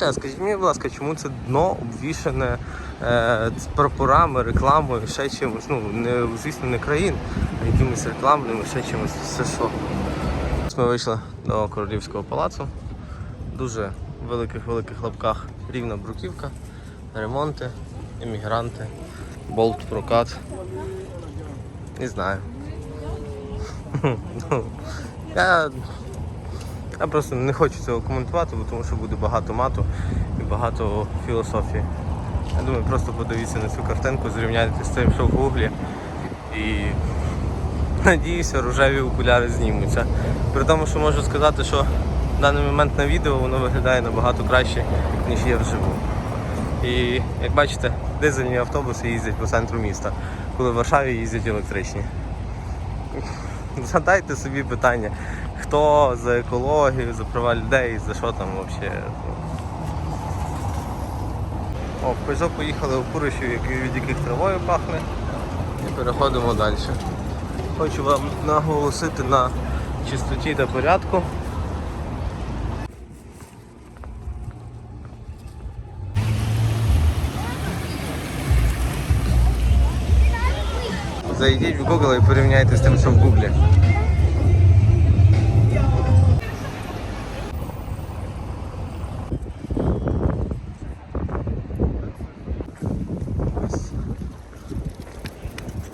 Скажіть мені, будь ласка, чому це дно обвішане е, з прапорами, рекламою, ще чимось? Ну, не, звісно, не країн, а якимись рекламними, ще чимось. Це що? Ми вийшли до королівського палацу. Дуже великих-великих лапках рівна бруківка, ремонти, емігранти, болт, прокат. Не знаю. Ну, Я я просто не хочу цього коментувати, бо тому що буде багато мату і багато філософії. Я думаю, просто подивіться на цю картинку, зрівняйте з тим, що в гуглі. І надіюся, рожеві окуляри знімуться. При тому, що можу сказати, що в даний момент на відео воно виглядає набагато краще, ніж є вживу. І як бачите, дизельні автобуси їздять по центру міста, коли в Варшаві їздять електричні. Задайте собі питання, хто за екологію, за права людей, за що там взагалі. О, в поїхали в Куришів, від яких травою пахне. І переходимо далі. Хочу вам наголосити на чистоті та порядку. Зайдіть в Google і порівняйте з тим, що в Google.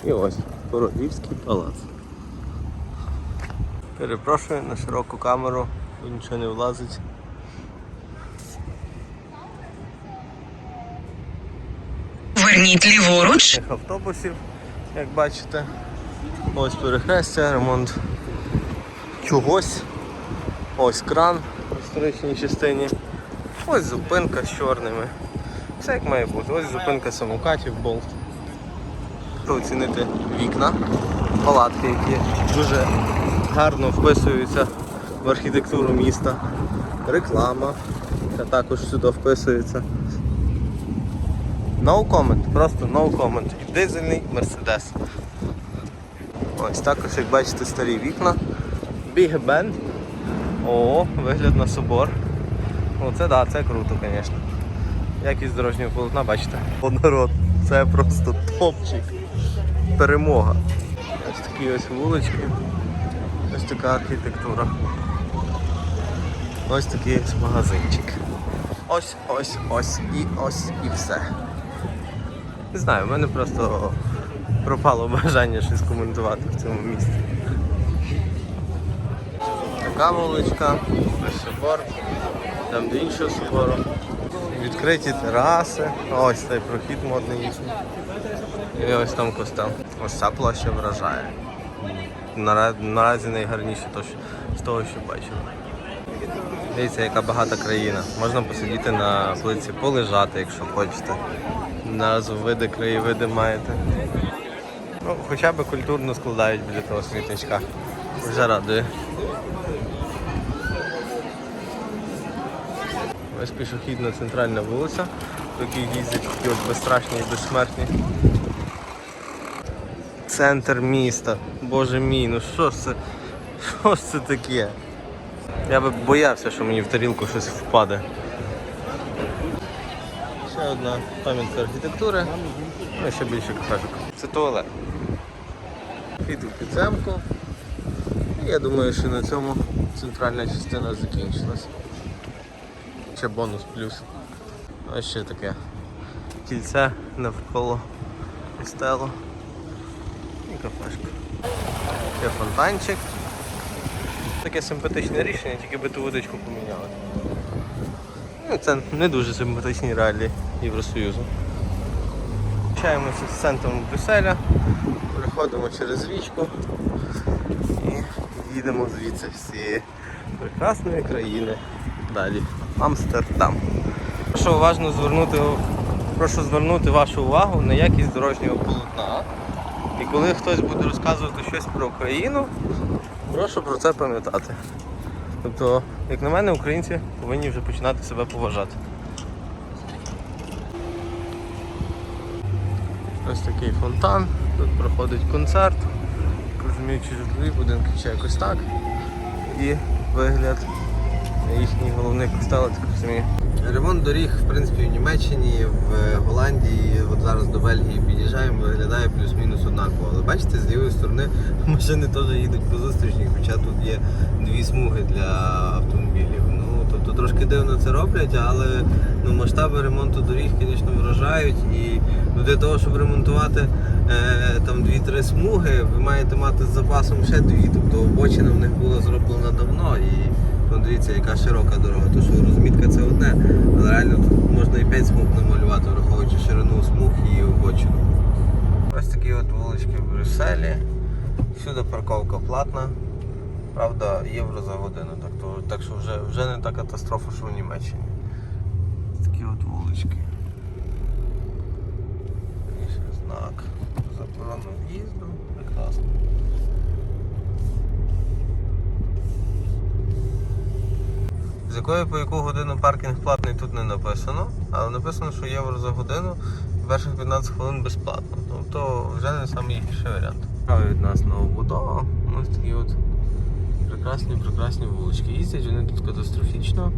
І ось Королівський палац. Перепрошую на широку камеру, бо нічого не влазить. Верніть ліворуч. Автобусів, як бачите. Ось перехрестя, ремонт чогось. Ось кран в історичній частині. Ось зупинка з чорними. Все як має бути. Ось зупинка самокатів, болт. Оцінити вікна, палатки, які дуже гарно вписуються в архітектуру міста. Реклама, яка також сюди вписується. No comment, просто no comment. І дизельний Мерседес. Ось також, як бачите, старі вікна. Big Ben. О, вигляд на собор. Ну це да, це круто, звісно. Якість дорожнього полотна, бачите. О, народ, це просто топчик. Перемога. Ось такі ось вулички. Ось така архітектура. Ось такий ось магазинчик. Ось, ось, ось і ось і все. Не знаю, в мене просто пропало бажання щось коментувати в цьому місці. Така вуличка, ось собор, там до іншого собору. Відкриті тераси, ось цей прохід модний. І ось там костел. Ось ця площа вражає. Наразі, наразі найгарніше з того, що бачив. Дивіться, яка багата країна. Можна посидіти на плиці, полежати, якщо хочете. Наразу види, краєвиди маєте. Ну, хоча б культурно складають біля того смітничка. Вже радує. Ось пішохідна центральна вулиця, по якій їздять такі от безстрашні і безсмертні. Центр міста. Боже мій, ну що ж це? Що ж це таке? Я би боявся, що мені в тарілку щось впаде. Ще одна пам'ятка архітектури. Ну ще більше кафешок. Це туалет. Піду підземку. Я думаю, що на цьому центральна частина закінчилась. Ще бонус плюс. Ось ще таке кільце навколо костелу. Кафешка. Ще фонтанчик. Таке симпатичне рішення, тільки би ту водичку поміняли. Ну, це не дуже симпатичні реалії Євросоюзу. Включаємося з центром Брюсселя, переходимо через річку і їдемо звідси з цієї прекрасної країни. Далі. Амстердам. Прошу уважно звернути, прошу звернути вашу увагу на якість дорожнього полотна. І коли хтось буде розказувати щось про Україну, прошу про це пам'ятати. Тобто, як на мене, українці повинні вже починати себе поважати. Ось такий фонтан, тут проходить концерт, розумію, чи житлові будинки, чи якось так. І вигляд їхній головний костел, так розумію, Ремонт доріг, в принципі, в Німеччині, в Голландії, от зараз до Бельгії під'їжджаємо, виглядає плюс-мінус однаково. Але бачите, з лівої сторони машини теж їдуть по зустрічній, хоча тут є дві смуги для автомобілів. Ну, тобто трошки дивно це роблять, але ну, масштаби ремонту доріг, звісно, вражають. І ну, для того, щоб ремонтувати е, там 2-3 смуги, ви маєте мати з запасом ще дві. Тобто обочина в них була зроблена давно. І ну, дивіться, яка широка дорога. То що розмітка це одне, але реально тут можна і 5 смуг намалювати, враховуючи ширину смуг і обочину. Ось такі от вулички в Брюсселі. Всюди парковка платна. Правда, євро за годину, так, то, так що вже, вже не та катастрофа, що в Німеччині. Такі от вулички. І ще знак. Заборону в'їзду. Прекрасно. З якої по яку годину паркінг платний тут не написано, але написано, що євро за годину перших 15 хвилин безплатно. Тобто вже не найгірший варіант. Справа від нас новобудова. Ось такі от прекрасні, прекрасні вулички. Їздять вони тут катастрофічно.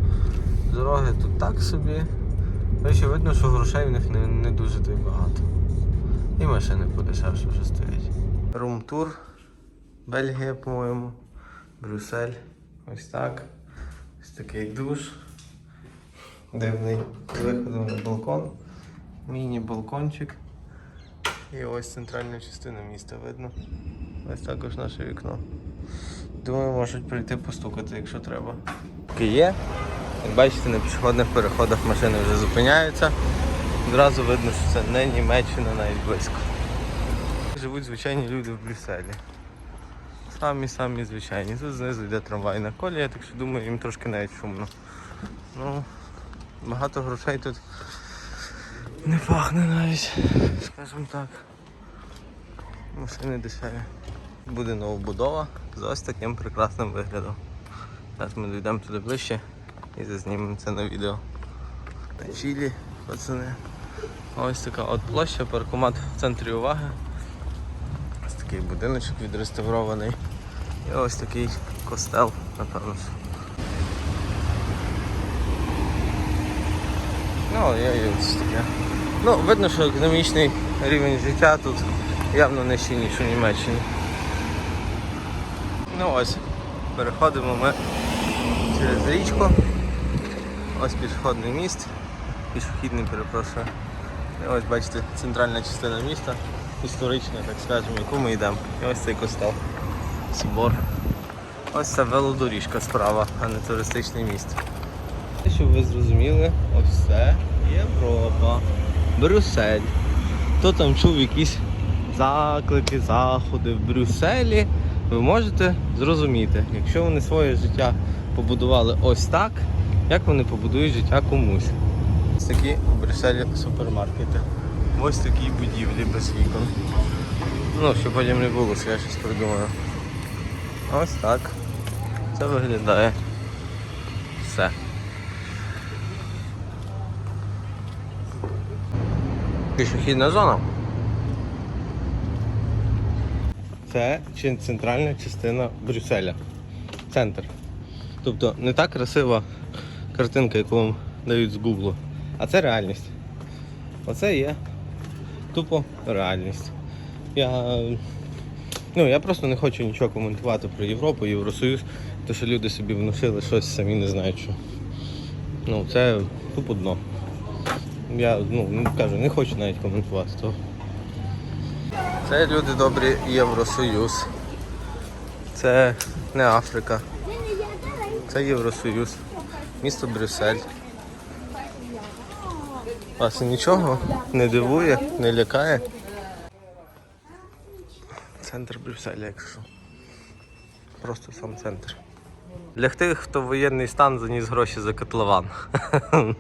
Дороги тут так собі. Речі, видно, що грошей в них не, не дуже й багато. І машини подешевше вже стоять. Румтур. Бельгія, по-моєму. Брюссель. Ось так. Ось такий душ. Дивний з виходом на балкон. Міні-балкончик. І ось центральна частина міста видно. Ось також наше вікно. Думаю, можуть прийти постукати, якщо треба. Є. Як бачите, на пішохідних переходах машини вже зупиняються. Одразу видно, що це не Німеччина навіть близько. Живуть звичайні люди в Брюсселі. Самі самі звичайні. Тут знизу йде трамвайна колія, так що думаю, їм трошки навіть шумно. Ну, багато грошей тут не пахне навіть, скажімо так. Машини дешеві. Буде новобудова з ось таким прекрасним виглядом. Зараз ми дійдемо туди ближче і зазнімемо це на відео. На чілі, пацани. Ось така от площа, паркомат в центрі уваги. Ось такий будиночок відреставрований. І ось такий костел, напевно. Ну, я і ось таке. Ну, видно, що економічний рівень життя тут явно нижчий, ніж у Німеччині. Ну ось, переходимо ми через річку. Ось пішохідний міст. Пішохідний, перепрошую. І ось бачите, центральна частина міста, історична, так скажемо, яку ми йдемо. І ось цей костел. Собор. Ось це велодоріжка справа, а не туристичне місце. Щоб ви зрозуміли, ось це Європа, Брюссель. Хто там чув якісь заклики, заходи в Брюсселі, ви можете зрозуміти, якщо вони своє життя побудували ось так, як вони побудують життя комусь. Ось такі в Брюсселі супермаркети. Ось такі будівлі без вікон. Ну, щоб потім не було, що я щось придумаю. Ось так. Це виглядає. Все. Пішохідна зона. Це центральна частина Брюсселя. Центр. Тобто не та красива картинка, яку вам дають з Гуглу, а це реальність. Оце є тупо реальність. Я, ну, я просто не хочу нічого коментувати про Європу, Євросоюз, тому що люди собі внушили щось самі не знають що. Ну, це тупо дно. Я ну, кажу, не хочу навіть коментувати того. Це люди добрі Євросоюз. Це не Африка. Це Євросоюз. Місто Брюссель. Вас нічого не дивує, не лякає. Центр Брюсселя, якщо. Просто сам центр. Для тих, хто в воєнний стан заніс гроші за котлован. Такі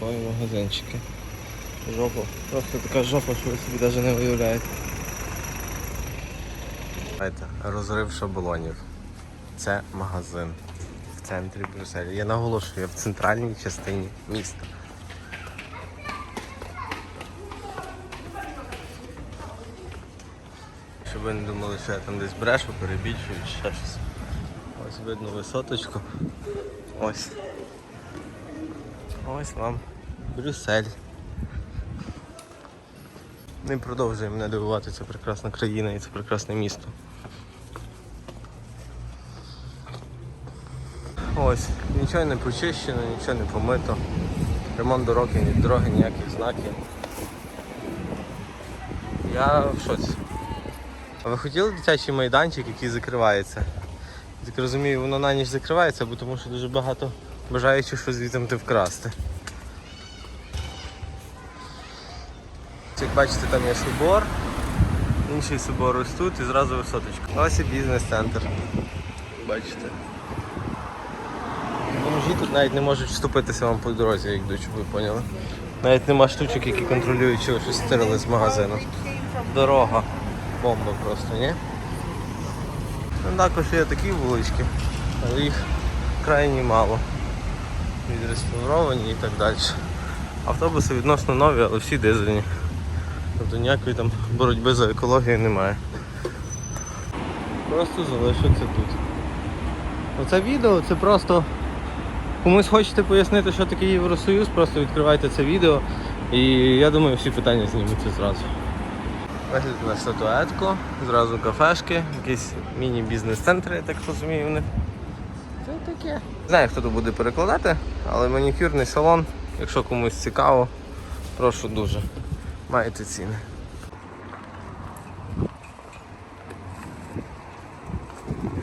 магазинчики. Жопа. Просто така жопа, що ви собі навіть не уявляєте. Розрив шаблонів. Це магазин в центрі Брюсселя. Я наголошую, я в центральній частині міста. Ви не думали, що я там десь брешу, перебільшую чи ще щось. Ось видно висоточку. Ось. Ось вам Брюссель. Не продовжує мене дивувати ця прекрасна країна і це прекрасне місто. Ось, нічого не почищено, нічого не помито. Ремонт дороги, дороги, ніяких знаків. Я в шоці. А ви хотіли дитячий майданчик, який закривається? Я Так розумію, воно на ніч закривається, бо тому що дуже багато бажаючих щось звідти вкрасти. Як бачите, там є собор, інший собор ось тут і зразу висоточка. Ось і бізнес-центр. Бачите. Бомжі тут навіть не можуть вступитися вам по дорозі, як щоб ви поняли. Навіть нема штучок, які контролюють, ви щось стирили з магазину. Дорога. Бомба просто, ні? Ну, також є такі вулички, але їх крайні мало. Відреставровані і так далі. Автобуси відносно нові, але всі дизельні. Тобто ніякої там боротьби за екологію немає. Просто залишиться тут. Оце відео це просто комусь хочете пояснити, що таке Євросоюз, просто відкривайте це відео і я думаю всі питання знімуться зразу. Вигляд на статуетку, зразу кафешки, якісь міні-бізнес-центри, я так розумію, в них. Це таке. Не знаю, хто тут буде перекладати, але манікюрний салон, якщо комусь цікаво, прошу дуже. Маєте ціни.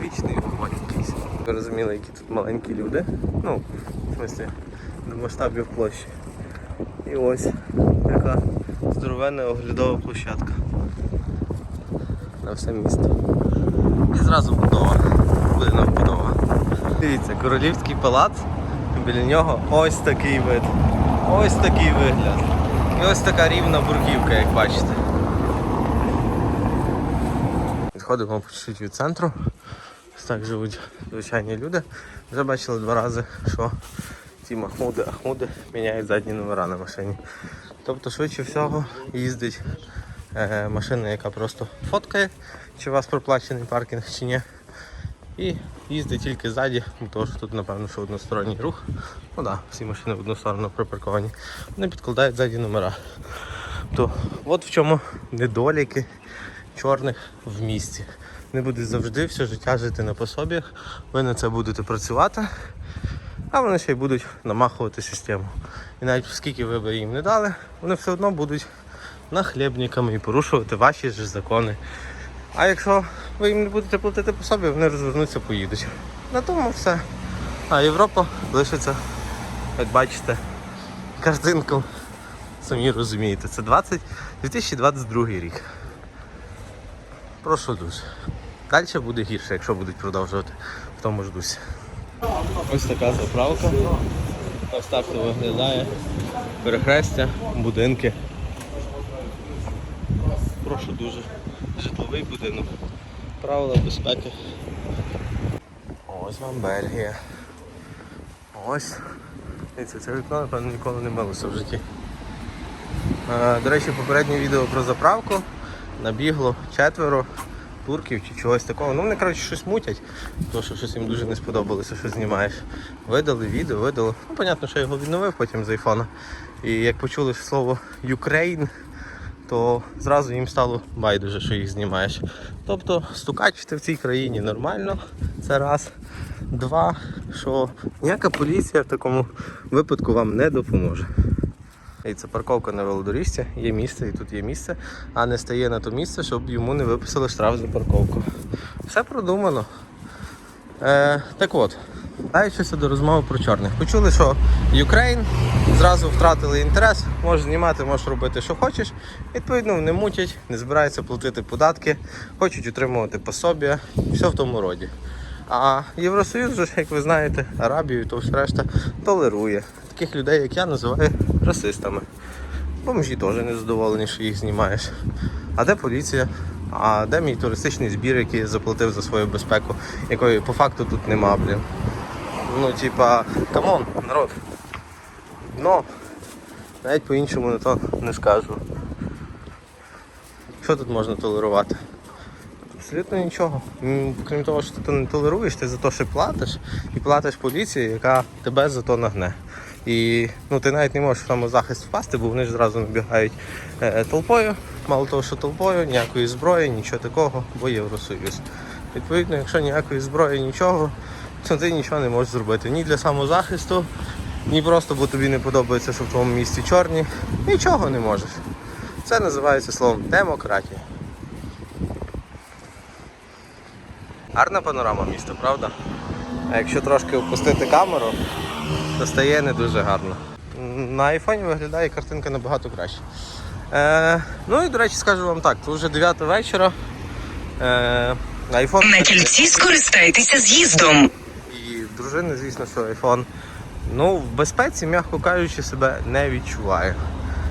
Вічний вогонь якийсь. Ви розуміли, які тут маленькі люди. Ну, в смысле, до масштабів площі. І ось така здоровенна оглядова площадка на все місто. І зразу будова, будинок будова. Дивіться, королівський палац, біля нього ось такий вид. Ось такий вигляд. І ось така рівна бурківка, як бачите. Відходимо по чуть від центру. Ось так живуть звичайні люди. Вже бачили два рази, що ці Махмуди, Ахмуди міняють задні номера на машині. Тобто, швидше всього, їздить машина, яка просто фоткає, чи у вас проплачений паркінг чи ні. І їздить тільки ззаді, тому що тут, напевно, що односторонній рух. Ну так, всі машини в одну сторону припарковані. Вони підкладають ззаді номера. То от в чому недоліки чорних в місті. Не будуть завжди все життя жити на пособіях. Ви на це будете працювати, а вони ще й будуть намахувати систему. І навіть скільки ви б їм не дали, вони все одно будуть нахлебниками і порушувати ваші ж закони. А якщо ви їм не будете платити по собі, вони розвернуться, поїдуть. На тому все. А Європа лишиться, як бачите, картинку. Самі розумієте, це 20, 2022 рік. Прошу дуже. Далі буде гірше, якщо будуть продовжувати в тому ж дусі. Ось така заправка. Ось так то виглядає. Перехрестя, будинки. Прошу дуже. Житловий будинок. Правила безпеки. Ось вам Бельгія. Ось. Дивіться, це вікно, напевно, ніколи не милося в житті. Е, До речі, попереднє відео про заправку набігло четверо турків чи чогось такого. Ну вони коротше щось мутять, тому що щось їм дуже не сподобалося, що знімаєш. Видали відео, видали. Ну, понятно, що я його відновив потім з айфона. І як почули слово Ukraine, то зразу їм стало байдуже, що їх знімаєш. Тобто стукачити в цій країні нормально, це раз. Два, що ніяка поліція в такому випадку вам не допоможе. І це парковка на велодоріжці, є місце і тут є місце, а не стає на то місце, щоб йому не виписали штраф за парковку. Все продумано. Е, так от, даючися до розмови про чорних. Почули, що Ukraine зразу втратили інтерес, можеш знімати, можеш робити, що хочеш. Відповідно, не мутять, не збираються платити податки, хочуть отримувати пособія, все в тому роді. А Євросоюз, же ж, як ви знаєте, Арабію то все решта толерує. Таких людей, як я, називає расистами. Бомжі теж не задоволені, що їх знімаєш. А де поліція? А де мій туристичний збір, який я заплатив за свою безпеку, якої по факту тут нема, блін. Ну, типа, камон, народ. Ну, навіть по-іншому на то не скажу. Що тут можна толерувати? Абсолютно нічого. Крім того, що ти не толеруєш, ти за те, що платиш, і платиш поліції, яка тебе за то нагне. І ну, ти навіть не можеш в самозахист впасти, бо вони ж зразу набігають е, толпою. Мало того, що толпою, ніякої зброї, нічого такого, бо Євросоюз. Відповідно, якщо ніякої зброї, нічого, то ти нічого не можеш зробити. Ні для самозахисту, ні просто бо тобі не подобається, що в твоєму місті чорні. Нічого не можеш. Це називається словом демократія. Гарна панорама міста, правда? А якщо трошки опустити камеру, стає не дуже гарно. На айфоні виглядає картинка набагато краще. Е, ну і до речі, скажу вам так, це вже 9 вечора. Е, айфон На кільці скористайтеся з'їздом. і дружини, звісно, що айфон ну, в безпеці, м'яко кажучи, себе не відчуває.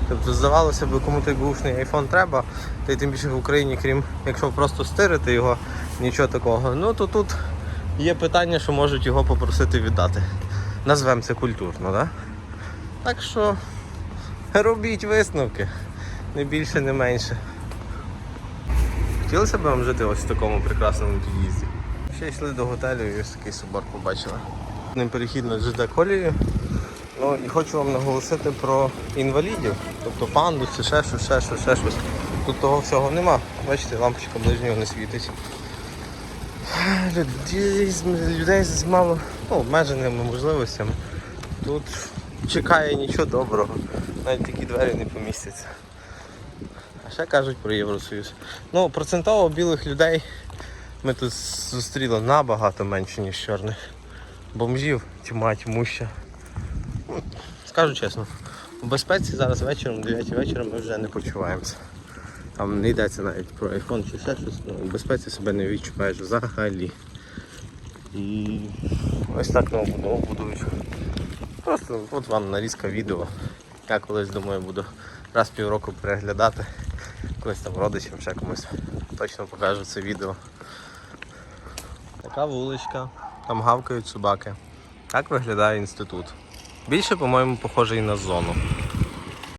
Тобто, здавалося б, кому той бушний айфон треба, та й тим більше в Україні, крім якщо просто стирити його, нічого такого. Ну то тут є питання, що можуть його попросити віддати. Назвемо це культурно, да? Так що робіть висновки. Не більше, не менше. Хотілося б вам жити ось в такому прекрасному під'їзді. Ще йшли до готелю і ось такий собор побачили. Ним перехід на ЖД колію. Ну і хочу вам наголосити про інвалідів, тобто пандуси, ще щось, ще щось, ще щось. Тут того всього нема. Бачите, лампочка ближнього не світить. Людей, людей з мало ну, обмеженими можливостями. Тут чекає нічого доброго. Навіть такі двері не помістяться. А ще кажуть про Євросоюз. Ну, процентово білих людей ми тут зустріли набагато менше, ніж чорних. Бомжів тьма тьмуща. Ну, Скажу чесно, в безпеці зараз вечором, 9 вечора ми вже не почуваємося. Там не йдеться навіть про iPhone чи ще щось, ну, безпеці себе не відчуваєш взагалі. І ось так новобудову будують. Просто от вам нарізка відео. Я колись думаю буду раз в півроку переглядати. Колись там родичам ще комусь точно покажу це відео. Така вуличка, там гавкають собаки. Так виглядає інститут. Більше, по-моєму, похожий на зону.